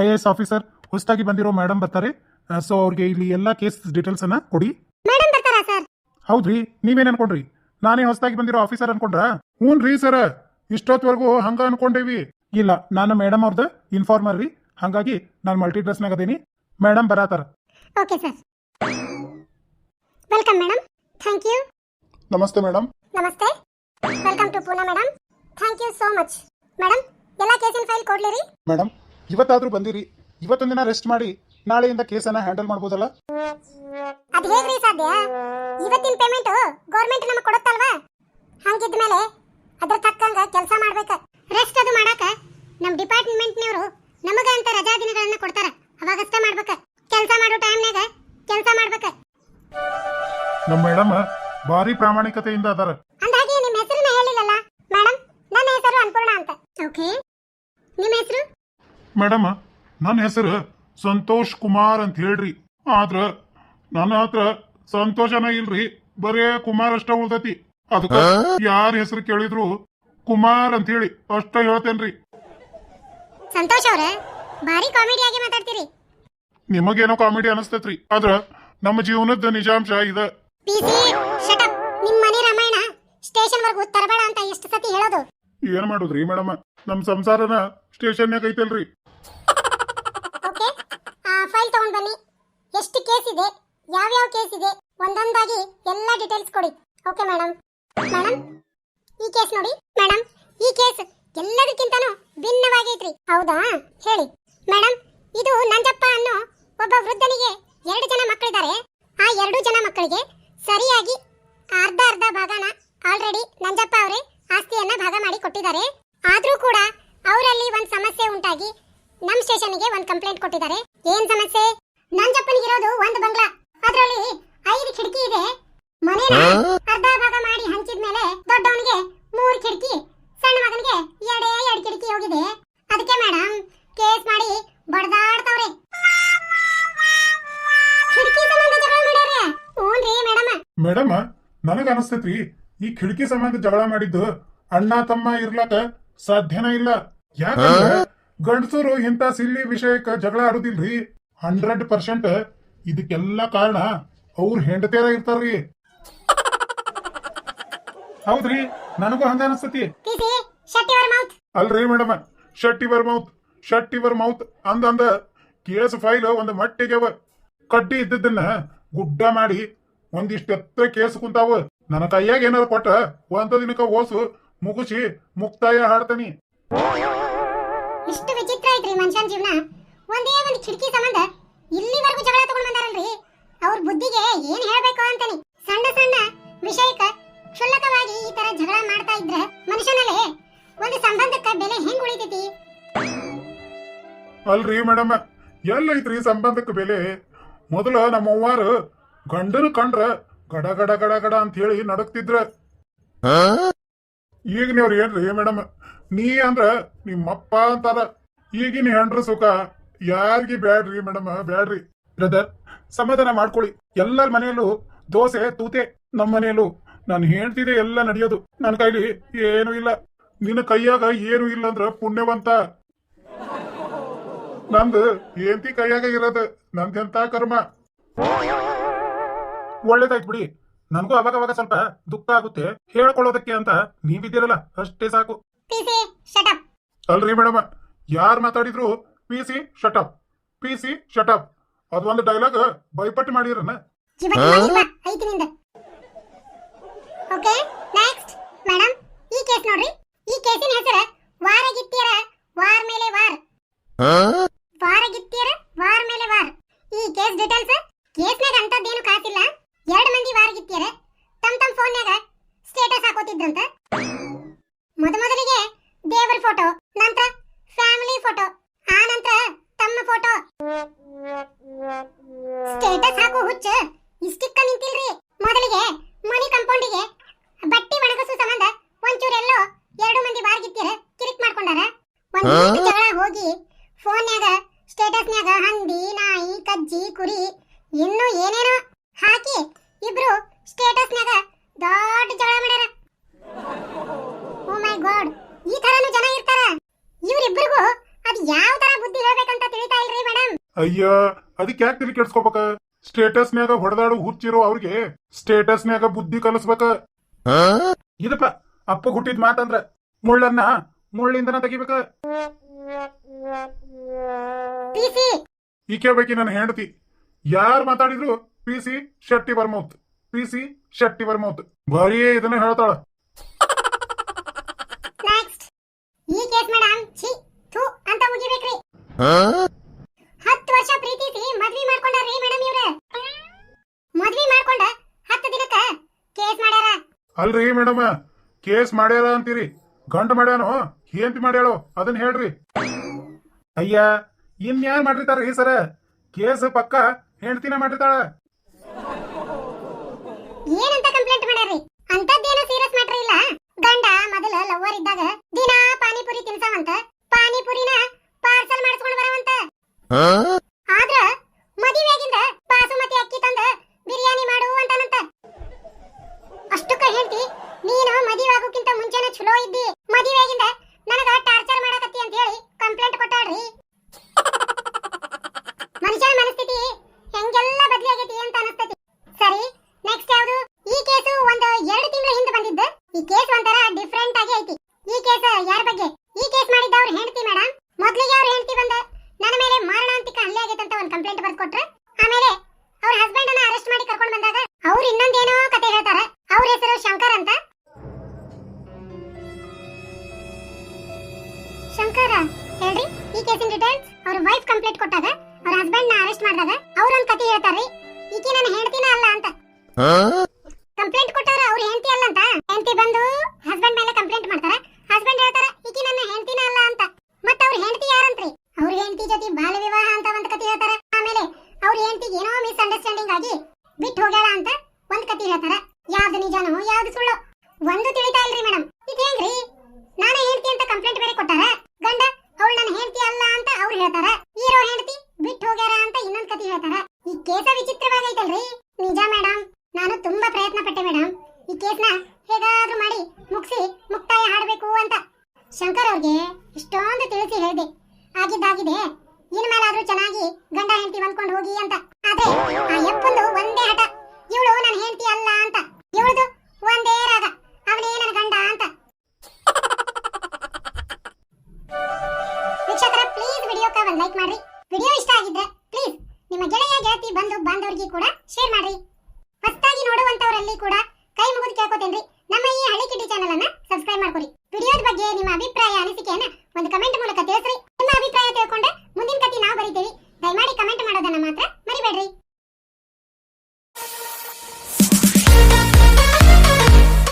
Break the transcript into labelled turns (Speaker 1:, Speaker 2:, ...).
Speaker 1: I A S officer ಹೊಸದಾಗಿ ಬಂದಿರೋ madam ಬರ್ತಾರೆ. ಸೊ ಅವ್ರಿಗೆ ಇಲ್ಲಿ ಎಲ್ಲ ಕೇಸ್ ಡೀಟೇಲ್ಸ್ ಅನ್ನ ಕೊಡಿ.
Speaker 2: ಮೇಡಮ್ ಬರ್ತಾರಾ ಸರ್
Speaker 1: ಹೌದ್ರಿ ನೀವೇನ್ ಅನ್ಕೊಂಡ್ರಿ? ನಾನೇ ಹೊಸದಾಗಿ ಬಂದಿರೋ ಆಫೀಸರ್ ಅನ್ಕೊಂಡ್ರ? ಹ್ಞೂ ರೀ ಸರ್ ಇಷ್ಟೊತ್ವರೆಗೂ ಹಂಗ ಅನ್ಕೊಂಡೇವಿ. ಇಲ್ಲ ನಾನು ಮೇಡಮ್ ಅವ್ರದ್ದು ಇನ್ಫಾರ್ಮರ್ ರೀ. ಹಾಗಾಗಿ ನಾನು ಮಲ್ಟಿ ಡ್ರೆಸ್ನಾಗ ಅದೀನಿ. Madam ಬರತಾರ
Speaker 2: okay sir welcome madam thank you
Speaker 1: ನಮಸ್ತೆ ಮೇಡಮ್
Speaker 2: ನಮಸ್ತೆ. Welcome to Poona madam thank you so much madam ಎಲ್ಲ ಕೇಸಿನ ಫೈಲ್ ಕೊಡ್ಲಿರಿ?
Speaker 1: ಮೇಡಮ್ ಇವತ್ತಾದ್ರೂ ಬಂದಿರಿ. ಇವತ್ತೊಂದು ದಿನ ರೆಸ್ಟ್ ಮಾಡಿ ನಾಳೆಯಿಂದ ಕೇಸನ್ನ ಹ್ಯಾಂಡಲ್ ಮಾಡ್ಬೋದಲ್ಲ?
Speaker 2: ಅದು ಹೇಗ್ರಿ ಸಾಧ್ಯ? ಇವತ್ತಿನ ಪೇಮೆಂಟ್ ಗೌರ್ಮೆಂಟ್ ನಮಗೆ ಕೊಡುತ್ತಲ್ವಾ? ಹಂಗಿದ್ಮೇಲೆ ಅದ್ರ ತಕ್ಕಂಗ ಕೆಲಸ ಮಾಡ್ಬೇಕ. ರೆಸ್ಟ್ ಅದು ಮಾಡಾಕ ನಮ್ಮ ಡಿಪಾರ್ಟ್ಮೆಂಟ್ನವರು ನಮಗ ಅಂತ ರಜಾ ದಿನಗಳನ್ನ ಕೊಡ್ತಾರ. ಅವಾಗಷ್ಟೇ ಮಾಡ್ಬೇಕ. ಕೆಲಸ ಮಾಡೋ ಟೈಮ್ನಾಗ ಕೆಲಸ ಮಾಡ್ಬೇಕ.
Speaker 1: ನಮ್ಮ ಮೇಡಮ್ ಭಾರಿ ಪ್ರಾಮಾಣಿಕತೆಯಿಂದ ಅದಾರ.
Speaker 2: ಅಂದಾಗಿ ನಿಮ್ಮ ಹೆಸರನ್ನ ಹೇಳಿಲ್ಲಲ್ಲ? ಮೇಡಮ್ ನನ್ನ ಹೆಸರು ಅನ್ಪೂರ್ಣ ಅಂತ. ಓಕೆ.
Speaker 1: ಮೇಡಮ್ ನನ್ನ ಹೆಸರು ಸಂತೋಷ್ ಕುಮಾರ್ ಅಂತ ಹೇಳ್ರಿ. ಆದ್ರ ನನ್ನ ಹತ್ರ ಸಂತೋಷನ ಇಲ್ರಿ ಬರೇ ಕುಮಾರ್ ಅಷ್ಟ ಉಳ್ದತಿ. ಅದಕ್ಕ ಯಾರ ಹೆಸರು ಕೇಳಿದ್ರು ಕುಮಾರ್ ಅಂತ ಹೇಳಿ ಅಷ್ಟ ಹೇಳ್ತೇನ್ರಿ.
Speaker 2: ಸಂತೋಷ್ ಅವ್ರೆ ಭಾರಿ ಆಗಿ ಮಾತಾಡ್ತೀರಿ.
Speaker 1: ನಿಮಗೇನೋ ಕಾಮಿಡಿ ಅನಸ್ತೈತ್ರಿ. ಆದ್ರ ನಮ್ಮ ಜೀವನದ ನಿಜಾಂಶ ಇದ.
Speaker 2: ಪಿಸಿ ನಿಮ್ಮ ಮನೆ ರಾಮಾಯಣ ಸ್ಟೇಷನ್ ವರ್ಗೂ ತರಬೇಡ ಅಂತ ಎಷ್ಟು ಸತಿ ಹೇಳೋದು.
Speaker 1: ಏನ್ ಮಾಡುದ್ರಿ ಮೇಡಮ್? ನಮ್ ಸಂಸಾರನ ಸ್ಟೇಷನ್ ಐತಲ್ರಿ.
Speaker 2: ಬನ್ನಿ ಎಷ್ಟು ಕೇಸ್ ಇದೆ? ಯಾವ್ಯಾವ ಕೇಸ್ ಇದೆ? ಒಂದೊಂದಾಗಿ ಎಲ್ಲ ಡೀಟೇಲ್ಸ್ ಕೊಡಿ. ಓಕೆ ಮೇಡಮ್ ಮೇಡಮ್ ಈ ಕೇಸ್ ನೋಡಿ. ಮೇಡಮ್ ಈ ಕೇಸ್ ಎಲ್ಲದಕ್ಕಿಂತನೂ ಭಿನ್ನವಾಗೈತ್ರಿ. ಹೌದಾ? ಹೇಳಿ. ಮೇಡಮ್ ಇದು ನಂಜಪ್ಪ ಅನ್ನೋ ಒಬ್ಬ ವೃದ್ಧನಿಗೆ ಎರಡು ಜನ ಮಕ್ಕಳಿದ್ದಾರೆ. ಆ ಎರಡು ಜನ ಮಕ್ಕಳಿಗೆ ಸರಿಯಾಗಿ ಅರ್ಧ ಅರ್ಧ ಭಾಗನ ಆಲ್ರೆಡಿ ನಂಜಪ್ಪ ಅವರೇ ಆಸ್ತಿಯನ್ನ ಭಾಗ ಮಾಡಿ ಕೊಟ್ಟಿದ್ದಾರೆ. ಆದ್ರೂ ಕೂಡ ಅವರಲ್ಲಿ ಒಂದು ಸಮಸ್ಯೆ ಉಂಟಾಗಿ ನಮ್ಮ ಸ್ಟೇಷನ್ಗೆ ಒಂದು ಕಂಪ್ಲೇಂಟ್ ಕೊಟ್ಟಿದ್ದಾರೆ. ಏನ್ ಸಮಸ್ಯೆ? ನಂಜಪ್ಪನಿಗಿರೋದು ಒಂದು ಬಂಗ್ಲಾ. ಅದರಲ್ಲಿ ಐದು ಕಿಟಕಿ ಇದೆ. ಮನೇನ ಅರ್ಧ ಭಾಗ ಮಾಡಿ ಹಂಚಿದ್ಮೇಲೆ ದೊಡ್ಡವನಿಗೆ ಮೂರು ಕಿಟಕಿ ಸಣ್ಣ ಮಗನಿಗೆ ಎರಡೇ ಎರಡು ಕಿಡ್ಕಿ ಹೋಗಿದೆ. ಅದಕ್ಕೆ ಮೇಡಮ್ ಕೇಸ್ ಮಾಡಿ ಬಡದಾಡ್ತಾವ್ರೆ. ಕಿಟಕಿ ಸಂಬಂಧ ಜಗಳ ಮಾಡ್ಯಾರೆ ಹ್ಞೂನ್ರಿ ಮೇಡಮ್.
Speaker 1: ಮೇಡಮ್ ನನಗ ಅನಸ್ತೈತ್ರಿ. ಈ ಕಿಟಕಿ ಸಂಬಂಧ ಜಗಳ ಮಾಡಿದ್ದು ಅಣ್ಣ ತಮ್ಮ ಇರ್ಲಾಕ ಸಾಧ್ಯನ ಇಲ್ಲ. ಯಾಕಂದ್ರೆ ಗಂಡಸರು ಇಂಥ ಸಿಲ್ಲಿ ವಿಷಯಕ್ಕೆ ಜಗಳ ಆಡುದಿಲ್ರಿ. ಹಂಡ್ರೆಡ್ ಪರ್ಸೆಂಟ್ ಇದಕ್ಕೆಲ್ಲ ಕಾರಣ ಅವ್ರ ಹೆಂಡತಿಯರ ಇರ್ತಾರ್ರಿ ಹೌದ್ರಿ? ನನಗೂ ಹಂಗ ಅನಸ್ತತಿ ಅಲ್ರಿ ಮೇಡಮ್ ಇವರ್ ಮೌತ್ ಶಟ್ ಇವರ್ ಮೌತ್ ಅಂದಂದ ಕೇಸ್ ಫೈಲ್ ಒಂದು ಮಟ್ಟಿಗೆ ಅವ. ಕಡ್ಡಿ ಇದ್ದದನ್ನ ಗುಡ್ಡ ಮಾಡಿ ಒಂದಿಷ್ಟು ಎತ್ತ ಕೇಸ್ ಕುಂತಾವ. ನನ್ನ ಕೈಯಾಗ ಏನಾರ ಕೊಟ್ಟ ಒಂದ ದಿನಕ್ಕ ಓಸು ಮುಗಿಸಿ ಮುಕ್ತಾಯ ಹಾಡ್ತಾನಿ.
Speaker 2: ಇಷ್ಟು ವಿಚಿತ್ರ ಐತ್ರಿ ಮನುಷ್ಯನ ಜೀವನ. ಒಂದೇ ಒಂದು ಕಿಟಕಿ
Speaker 1: ಅಲ್ರಿ ಮೇಡಮ್ ಎಲ್ಲೈತ್ರಿ ಸಂಬಂಧಕ್ಕೆ ಬೆಲೆ? ಮೊದಲ ನಮ್ಮ ಅವ್ವಾರು ಗಂಡನ ಕಂಡ್ರ ಗಡ ಗಡ ಗಡ ಗಡ ಅಂತ ಹೇಳಿ ನಡಕ್ತಿದ್ರ. ಈಗ ನೀವ್ರ ಏನ್ರಿ ಮೇಡಮ್ ನೀ ಅಂದ್ರ ನಿಮ್ಮಪ್ಪ ಅಂತಾರ. ಈಗಿನ ಹೆಂಡ್ರ ಸುಖ ಯಾರಿಗಿ ಬ್ಯಾಡ್ರಿ ಮೇಡಮ್ ಬ್ಯಾಡ್ರಿ. ಬ್ರದರ್ ಸಮಾಧಾನ ಮಾಡ್ಕೊಳ್ಳಿ. ಎಲ್ಲರ ಮನೆಯಲ್ಲೂ ದೋಸೆ ತೂತೆ ನಮ್ಮ ಮನೆಯಲ್ಲೂ. ನಾನು ಹೇಳ್ತಿದೆ ಎಲ್ಲ ನಡೆಯೋದು. ನನ್ನ ಕೈಲಿ ಏನೂ ಇಲ್ಲ. ನಿನ್ನ ಕೈಯಾಗ ಏನು ಇಲ್ಲ ಅಂದ್ರ ಪುಣ್ಯವಂತ. ನಂದು ಏಂತಿ ಕೈಯಾಗ ಇರೋದು ನಂದೆಂತ ಕರ್ಮ? ಒಳ್ಳೇದಾಯ್ತು ಬಿಡಿ. ನನಗೂ ಅವಾಗ ಅವಾಗ ಸ್ವಲ್ಪ ದುಃಖ ಆಗುತ್ತೆ. ಹೇಳ್ಕೊಳ್ಳೋದಕ್ಕೆ ಅಂತ ನೀವಿದ್ದೀರಲ್ಲ ಅಷ್ಟೇ ಸಾಕು. ಅಲ್ರಿ ಮೇಡಮ್ ಯಾರು ಮಾತಾಡಿದ್ರು P C shut up P C shut up ಅದೊಂದು ಡೈಲಾಗ್ ಬೈಪಟ್ಟು ಮಾಡಿರನ
Speaker 2: ಐತಿ ನಿಂದ ಓಕೆ ನೆಕ್ಸ್ಟ್ ಮೇಡಮ್ ಈ ಕೇಸ್ ನೋಡ್ರಿ ಈ ಕೇಸಿನ ಹೆಸರು ವಾರಗಿತ್ತಿಯರ ವಾರ್ ಮೇಲೆ ವಾರ್ ವಾರಗಿತ್ತಿಯರ ವಾರ್ ಮೇಲೆ ವಾರ್ ಈ ಕೇಸ್ ಡೀಟೇಲ್ಸ್ ಕೇಸ್ನಾಗ ಅಂತದ್ದೇನು ಕಾಸಿಲ್ಲ. ಎರಡು ಮಂದಿ ವಾರಗಿತ್ತಿಯರ. ತಮ್ ತಮ್ ಫೋನ್ಯಾಗ ಸ್ಟೇಟಸ್ ಹಾಕೋತಿದ್ರಂತ. ಮೊದಮೊದಲಿಗೆ ದೇವರ ಫೋಟೋ ನಂತರ ಫ್ಯಾಮಿಲಿ ಫೋಟೋ ಆ ನಂತರ ತಮ್ಮ ಫೋಟೋ ಸ್ಟೇಟಸ್ ಹಾಕೋ ಹುಚ್ಚ ಇಷ್ಟಿಕ್ಕ ನಿಂತಿಲ್ರಿ. ಮೊದಲಿಗೆ ಮನಿ ಕಂಪೌಂಡಿಗೆ ಬಟ್ಟಿ ಒಣಗಿಸೋ ಸಂಬಂಧ ಒಂಚೂರೆಲ್ಲೋ ಎರಡು ಮಂದಿ ಬಾರ್ಗಿತ್ತೀರ ಕಿರಿಕ್ ಮಾಡ್ಕೊಂಡಾರ. ಒಂದ್ ಜಗಳ ಹೋಗಿ ಫೋನ್ಯಾಗ ಸ್ಟೇಟಸ್ನ್ಯಾಗ ಹಂದಿ ನಾಯಿ ಕಜ್ಜಿ ಕುರಿ ಇನ್ನು ಏನೇನೋ ಹಾಕಿ ಇಬ್ರು ಸ್ಟೇಟಸ್ನ್ಯಾಗ ದೊಡ್ಡ ಜಗಳ ಮಾಡ್ಯಾರ. ಓ ಮೈ ಗಾಡ್ ಈ ತರನು ಜನ ಇರ್ತಾರ? ಇವ್ರಿಬ್ರಿಗೂ ಅದು ಯಾವ ತರ ಬುದ್ಧಿ ಹೇಳ್ಬೇಕಂತ ತಿಳಿತಾ
Speaker 1: ಅಯ್ಯ ಅದಕ್ಕೆ ಯಾಕೆ ತಲೆ ಕೆಡ್ಸ್ಕೊಬೇಕ? ಸ್ಟೇಟಸ್ನ್ಯಾಗ ಹೊಡೆದಾಡು ಹುಚ್ಚಿರೋ ಅವ್ರಿಗೆ ಸ್ಟೇಟಸ್ನ್ಯಾಗ ಬುದ್ಧಿ ಕಲಿಸ್ಬೇಕ. ಇದಪ್ಪ ಅಪ್ಪ ಹುಟ್ಟಿದ ಮಾತಂದ್ರ ಮುಳ್ಳನ್ನ ಮುಳ್ಳಿಂದನ ತೆಗಿಬೇಕ.
Speaker 2: ಪಿ ಈ
Speaker 1: ಈಕೆ ಬೇಕಿ ನನ್ನ ಹೆಂಡತಿ. ಯಾರು ಮಾತಾಡಿದ್ರು ಪಿ ಸಿ ಶೆಟ್ಟಿ ಬರ್ಮೌತ್. ಪಿ ಸಿ ಶೆಟ್ಟಿ ಬರ್ಮೌತ್. ಬರೀ ಇದನ್ನ ಹೇಳ್ತಾಳ.
Speaker 2: ನೆಕ್ಸ್ಟ್ ಈ ಕೇಸ್ ಮೇಡಮ್ ಛೀ ಥೂ ಅಂತ ಮುಗಿಬೇಕ್ರಿ. ಹತ್ತು ವರ್ಷ ಪ್ರೀತಿಸಿ ಮದ್ವಿ ಮಾಡ್ಕೊಂಡಾರ್ರಿ ಮೇಡಮ್ ಇವ್ರ. ಮದ್ವಿ ಮಾಡ್ಕೊಂಡ ಹತ್ತು ದಿನಕ್ಕ ಕೇಸ್ ಮಾಡ್ಯಾರ.
Speaker 1: ಅಲ್ರಿ ಮೇಡಮ್ ಕೇಸ್ ಮಾಡ್ಯಾರ ಅಂತೀರಿ. ಗಂಟು ಮಾಡ್ಯಾನೋ? ಏಂತಿ ಹೇಳೋ? ಅದನ್ನ ಹೇಳ್ರಿ. ಅಯ್ಯ ಇನ್ಯಾರ್ ಮಾಡಿರ್ತಾರ್ರಿ ಸರ? ಕೇಸ್ ಪಕ್ಕ ಹೆಂಡ್ತಿನ ಮಾಡಿರ್ತಾಳ.
Speaker 2: ಯಾವ್ದು ಸುಳ್ಳು ಒಂದು ತಿಳಿತಾ ಇಲ್ರಿ ಮೇಡಮ್ ಇದು ನಾನು ಹೆಂಡತಿ ಅಂತ ಕಂಪ್ಲೇಂಟ್ ಬೇರೆ ಕೊಟ್ಟಾರ? ಗಂಡ, ಅವಳು ನನ್ನ ಹೇಳ್ತಿ ಅಲ್ಲ ಅಂತ ಅವ್ರು ಹೇಳ್ತಾರ. ಹೀರೋ ಹೆಂಡತಿ ಬಿಟ್ಟು ಹೋಗ್ಯಾರ ಅಂತ ಇನ್ನೊಂದ್ ಕತಿ ಹೇಳ್ತಾರ. ಈ ಕೇಸ ವಿಚಿತ್ರವಾಗೈತಲ್ರಿ ನಿಜ ಮೇಡಮ್ ನಾನು ತುಂಬಾ ಪ್ರಯತ್ನ ಪಟ್ಟೆ ಮೇಡಮ್ ಈ ಕೇಸ್ನ ಹೇಗಾದ್ರೂ ಮಾಡಿ ಮುಗಿಸಿ ಮುಕ್ತಾಯ ಹಾಡಬೇಕು ಅಂತ. ಶಂಕರ್ ಅವ್ರಿಗೆ ಇಷ್ಟೊಂದು ತಿಳಿಸಿ ಹೇಳಿದೆ. ಆಗಿದ್ದಾಗಿದೆ. ಇನ್ಮೇಲಾದ್ರೂ ಚೆನ್ನಾಗಿ ಗಂಡ ಹೆಂಡತಿ ಹೊಂದ್ಕೊಂಡು ಹೋಗಿ ಅಂತ. ಆದ್ರೆ ಆ ಯಪ್ಪಂದು ಒಂದೇ ಹಠ. ಇವಳು ನನ್ನ ಹೆಂಡತಿ ಅಲ್ಲ ಅಂತ. ಇವಳದು ಒಂದೇ ರಾಗ. ಅವನೇ ನನ್ನ ಗಂಡ ಅಂತ. ವೀಕ್ಷಕರ ಪ್ಲೀಸ್ ವಿಡಿಯೋಕ್ಕೆ ಒಂದು ಲೈಕ್ ಮಾಡ್ರಿ. ವಿಡಿಯೋ ಇಷ್ಟ ಆಗಿದ್ರೆ ಪ್ಲೀಸ್ ನಿಮ್ಮ ಗೆಳೆಯ ಗೆಳತಿ ಬಂಧು ಬಾಂಧವರಿಗೆ ಕೂಡ ಶೇರ್ ಮಾಡ್ರಿ.